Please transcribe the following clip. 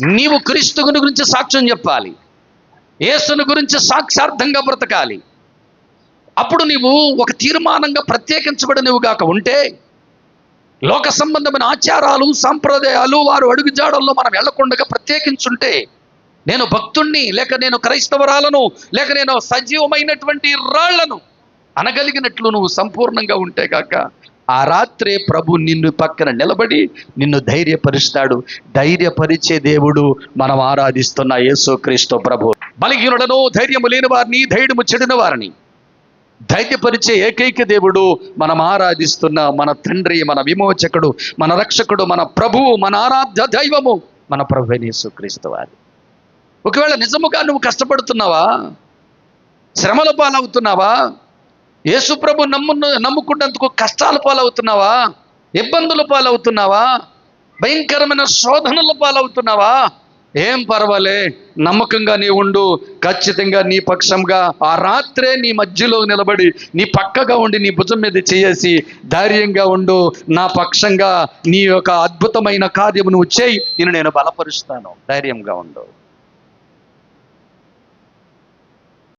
నీవు క్రీస్తుని గురించి సాక్ష్యం చెప్పాలి. యేసుని గురించి సాక్షార్థంగా బ్రతకాలి. అప్పుడు నీవు ఒక తీర్మానంగా ప్రత్యేకించబడినవి గాక ఉంటే లోక సంబంధమైన ఆచారాలు సాంప్రదాయాలు వారు అడుగుజాడల్లో మనం వెళ్ళకుండా ప్రత్యేకించుంటే నేను భక్తుణ్ణి లేక నేను క్రైస్తవరాలను లేక నేను సజీవమైనటువంటి రాళ్ళను అనగలిగినట్లు నువ్వు సంపూర్ణంగా ఉంటే కాక ఆ రాత్రే ప్రభు నిన్ను పక్కన నిలబడి నిన్ను ధైర్యపరుస్తాడు. ధైర్యపరిచే దేవుడు మనం ఆరాధిస్తున్న యేసుక్రీస్తు ప్రభు. బలహీనులను ధైర్యము లేని వారిని ధైర్యము చెడిన వారిని ధైర్యపరిచే ఏకైక దేవుడు మనం ఆరాధిస్తున్న మన తండ్రి మన విమోచకుడు మన రక్షకుడు మన ప్రభువు మన ఆరాధ్య దైవము మన ప్రభు యేసుక్రీస్తు వారి. ఒకవేళ నిజముగా నువ్వు కష్టపడుతున్నావా? శ్రమల పాలవుతున్నావా? యేసు ప్రభు నమ్ము నమ్ముకున్నందుకు కష్టాల పాలవుతున్నావా? ఇబ్బందుల పాలవుతున్నావా? భయంకరమైన శోధనల పాలవుతున్నావా? ఏం పర్వాలే నమ్మకంగా నీ ఉండు ఖచ్చితంగా నీ పక్షంగా ఆ రాత్రే నీ మధ్యలో నిలబడి నీ పక్కగా ఉండి నీ భుజం మీద చేసి ధైర్యంగా ఉండు నా పక్షంగా నీ యొక్క అద్భుతమైన కార్యము నువ్వు చేయి నేను నేను బలపరుస్తాను. ధైర్యంగా ఉండు.